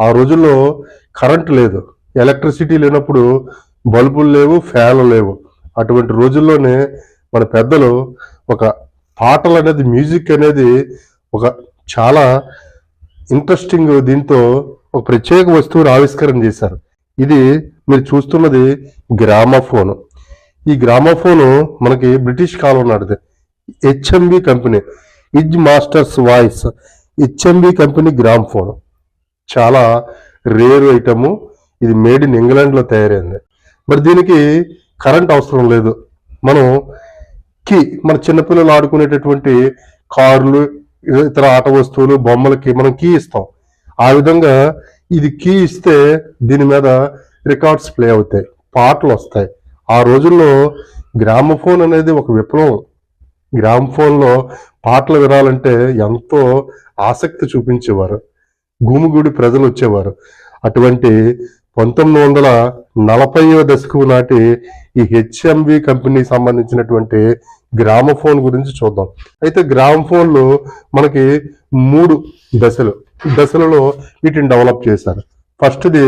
ఆ రోజుల్లో కరెంట్ లేదు. ఎలక్ట్రిసిటీ లేనప్పుడు బల్బులు లేవు ఫ్యాన్లు లేవు. అటువంటి రోజుల్లోనే మన పెద్దలు ఒక పాటలు అనేది మ్యూజిక్ అనేది ఒక చాలా ఇంట్రెస్టింగ్ దీంతో ఒక ప్రత్యేక వస్తువుని ఆవిష్కరణ చేశారు. ఇది మీరు చూస్తున్నది గ్రామఫోన్. ఈ గ్రామఫోను మనకి బ్రిటిష్ కాలం నాటిది. HMB company is master's voice HMB company gramophone చాలా రేర్ ఐటము. ఇది మేడ్ ఇన్ ఇంగ్లాండ్లో తయారైంది. మరి దీనికి కరెంట్ అవసరం లేదు. మనం కీ మన చిన్నపిల్లలు ఆడుకునేటటువంటి కార్లు ఇతర ఆట వస్తువులు బొమ్మలకి మనం కీ ఇస్తాం. ఆ విధంగా ఇది కీ ఇస్తే దీని మీద రికార్డ్స్ ప్లే అవుతాయి. పాటలు వస్తాయి. ఆ రోజుల్లో గ్రామఫోన్ అనేది ఒక విప్లవం. గ్రామ ఫోన్లో పాటలు వినాలంటే ఎంతో ఆసక్తి చూపించేవారు. గుమిగూడి ప్రజలు వచ్చేవారు అటువంటి పంతొమ్మిది వందల నలభైవ దశకు నాటి ఈ హెచ్ఎంవి కంపెనీకి సంబంధించినటువంటి గ్రామఫోన్ గురించి చూద్దాం. అయితే గ్రామఫోన్లు మనకి మూడు దశలు. ఈ దశలలో వీటిని డెవలప్ చేశారు. ఫస్ట్ది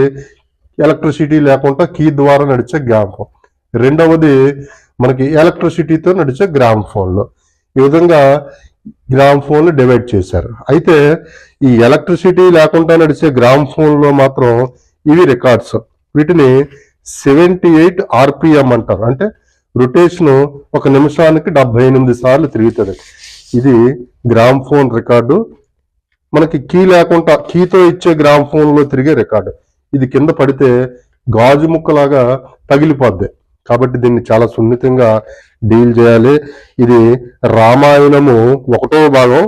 ఎలక్ట్రిసిటీ లేకుండా కీ ద్వారా నడిచే గ్రామఫోన్ రెండవది మనకి ఎలక్ట్రిసిటీతో నడిచే గ్రామ్ ఫోన్లు. ఈ విధంగా గ్రామ్ ఫోన్లు డివైడ్ చేశారు. అయితే ఈ ఎలక్ట్రిసిటీ లేకుండా నడిచే గ్రామ్ ఫోన్లో మాత్రం ఇవి రికార్డ్స్. వీటిని సెవెంటీ ఎయిట్ ఆర్పిఎం అంటారు. అంటే రొటేషన్ ఒక నిమిషానికి డెబ్బై ఎనిమిది సార్లు తిరుగుతుంది. ఇది గ్రామ్ ఫోన్ రికార్డు. మనకి కీ లేకుండా కీతో ఇచ్చే గ్రామ్ ఫోన్లో తిరిగే రికార్డు. ఇది కింద పడితే గాజు ముక్కలాగా పగిలిపోద్ది కాబట్టి దీన్ని చాలా సున్నితంగా డీల్ చేయాలి. ఇది రామాయణము ఒకటో భాగం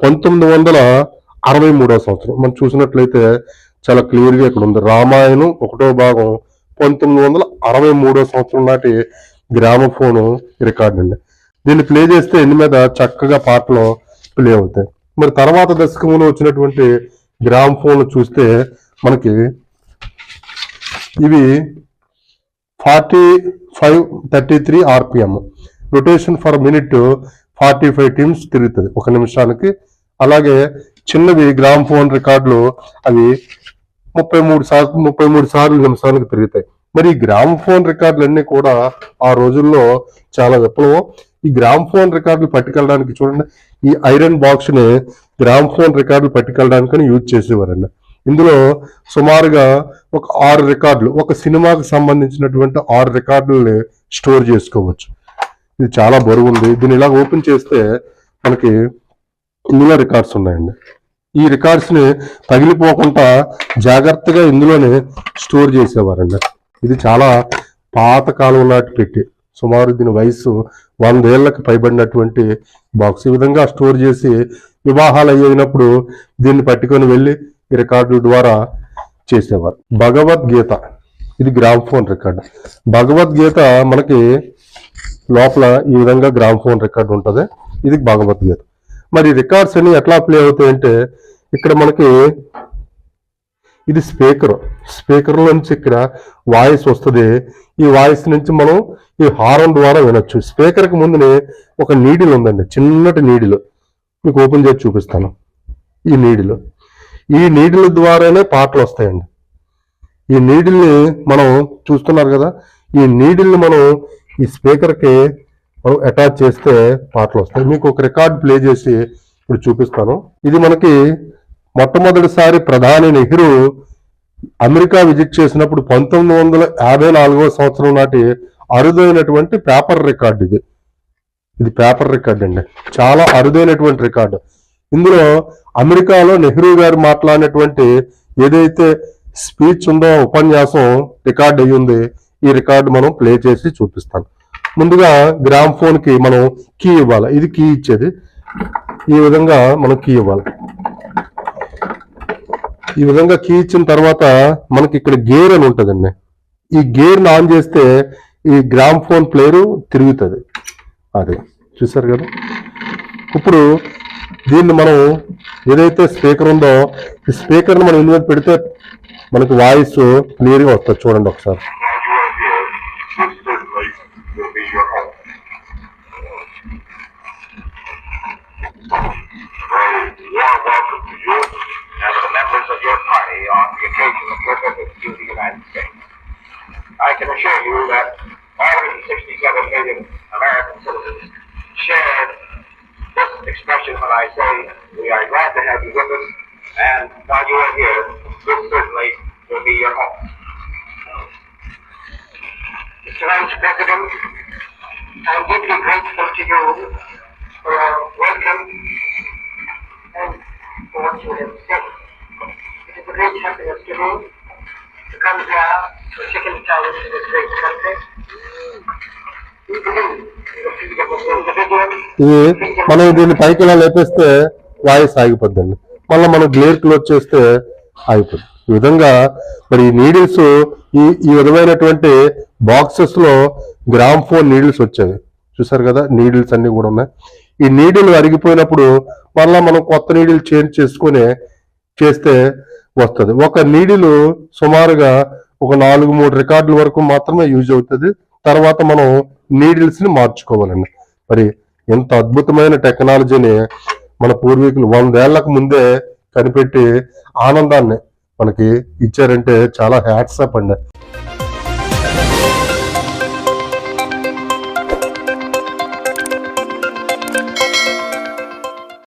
పంతొమ్మిది వందల అరవై మూడో సంవత్సరం. మనం చూసినట్లయితే చాలా క్లియర్గా ఇక్కడ ఉంది. రామాయణం ఒకటో భాగం పంతొమ్మిది వందల అరవై మూడో సంవత్సరం నాటి గ్రామఫోన్ రికార్డు అండి. దీన్ని ప్లే చేస్తే ఎన్ని మీద చక్కగా పాటలు ప్లే అవుతాయి. మరి తర్వాత దశకంలో వచ్చినటువంటి గ్రామ ఫోన్ చూస్తే మనకి ఇవి forty five thirty three RPM. Rotation per minute forty five times తిరుగుతుంది ఒక నిమిషానికి. అలాగే చిన్నవి గ్రామ్ ఫోన్ రికార్డులు అవి ముప్పై మూడు సార్లు ముప్పై మూడు సార్లు నిమిషాలకు తిరుగుతాయి మరి ఈ గ్రామ్ ఫోన్ రికార్డులన్నీ కూడా ఆ రోజుల్లో చాలా విప్లవం. ఈ గ్రామ్ ఫోన్ రికార్డులు పట్టుకెళ్ళడానికి చూడండి. ఈ ఐరన్ బాక్స్ని గ్రామ్ ఫోన్ రికార్డులు పట్టుకెళ్ళడానికి యూజ్ చేసేవారండి. ఇందులో సుమారుగా ఒక ఆరు రికార్డులు ఒక సినిమాకి సంబంధించినటువంటి ఆరు రికార్డులని స్టోర్ చేసుకోవచ్చు. ఇది చాలా బరువు ఉంది దీన్ని ఇలా ఓపెన్ చేస్తే మనకి ఇందులో రికార్డ్స్ ఉన్నాయండి. ఈ రికార్డ్స్ని తగిలిపోకుండా జాగ్రత్తగా ఇందులోనే స్టోర్ చేసేవారండి. ఇది చాలా పాతకాలం నాటి పెట్టి. సుమారు దీని వయసు వందేళ్ళకు పైబడినటువంటి బాక్స్ ఈ విధంగా స్టోర్ చేసి వివాహాలు అయినప్పుడు దీన్ని పట్టుకొని వెళ్ళి ఈ రికార్డుల ద్వారా చేసేవారు. భగవద్గీత. ఇది గ్రామ్ ఫోన్ రికార్డు భగవద్గీత మనకి లోపల ఈ విధంగా గ్రామ్ ఫోన్ రికార్డు ఉంటుంది. ఇది భగవద్గీత. మరి రికార్డ్స్ అన్ని ఎట్లా ప్లే అవుతాయంటే ఇక్కడ మనకి ఇది స్పీకర్ స్పీకర్ నుంచి ఇక్కడ వాయిస్ వస్తుంది. ఈ వాయిస్ నుంచి మనం ఈ హారం ద్వారా వినొచ్చు. స్పీకర్కి ముందునే ఒక నీడిల్ ఉందండి చిన్నటి నీడిల్ మీకు ఓపెన్ చేసి చూపిస్తాను. ఈ నీడిల్ ఈ నీడిల ద్వారానే పాటలు వస్తాయండి. ఈ నీడిల్ని మనం చూస్తున్నారు కదా ఈ నీడిల్ని మనం ఈ స్పీకర్కి మనం అటాచ్ చేస్తే పాటలు వస్తాయి. మీకు ఒక రికార్డ్ ప్లే చేసి ఇప్పుడు చూపిస్తాను. ఇది మనకి మొట్టమొదటిసారి ప్రధాని నెహ్రూ అమెరికా విజిట్ చేసినప్పుడు పంతొమ్మిది వందల యాభై నాలుగో సంవత్సరం నాటి అరుదైనటువంటి పేపర్ రికార్డు ఇది. ఇది పేపర్ రికార్డ్ అండి. చాలా అరుదైనటువంటి రికార్డు ఇందులో అమెరికాలో నెహ్రూ గారు మాట్లాడినటువంటి ఏదైతే స్పీచ్ ఉందో ఉపన్యాసం రికార్డ్ అయ్యింది ఈ రికార్డు మనం ప్లే చేసి చూపిస్తాను. ముందుగా గ్రామ్ ఫోన్కి మనం కీ ఇవ్వాలి. ఇది కీ ఇచ్చేది. ఈ విధంగా మనం కీ ఇవ్వాలి. ఈ విధంగా కీ ఇచ్చిన తర్వాత మనకి ఇక్కడ గేర్ అని ఉంటుందండి. ఈ గేర్ని ఆన్ చేస్తే ఈ గ్రామ్ ఫోన్ ప్లేయరు తిరుగుతుంది. అదే చూసారు కదా? ఇప్పుడు దీన్ని మనం ఏదైతే స్పీకర్ ఉందో ఈ స్పీకర్ని మనం ఇందులో పెడితే మనకి వాయిస్ క్లియర్గా వస్తుంది. చూడండి ఒకసారి. can assure you that 167 million American citizens share this expression when I say we are glad to have you with us, and while you are here, this certainly will be your home. Mr. Vice President, I'm deeply grateful to you for your welcome and for what you have said. It is a great happiness to me to come here ఇది మనం దీన్ని పైకి ఇలా లేపేస్తే voice ఆగిపోద్దండి మళ్ళీ మనం glare close చేస్తే ఆగిపోద్ది. ఈ విధంగా మరి ఈ నీడిల్స్ ఈ ఈ విధమైనటువంటి బాక్సెస్లో గ్రామ్ ఫోన్ నీడిల్స్ వచ్చాయి. చూసారు కదా నీడిల్స్ అన్ని కూడా ఉన్నాయి. ఈ నీడిల్ అరిగిపోయినప్పుడు మళ్ళీ మనం కొత్త నీడిల్ చేంజ్ చేసుకొని చేస్తే వస్తుంది. ఒక నీడిలు సుమారుగా ఒక నాలుగు మూడు రికార్డుల వరకు మాత్రమే యూజ్ అవుతుంది. తర్వాత మనం నీడిల్స్ని మార్చుకోవాలండి. మరి ఎంత అద్భుతమైన టెక్నాలజీని మన పూర్వీకులు వందేళ్ళకు ముందే కనిపెట్టి ఆనందాన్ని మనకి ఇచ్చారంటే చాలా హ్యాట్సప్ అండి.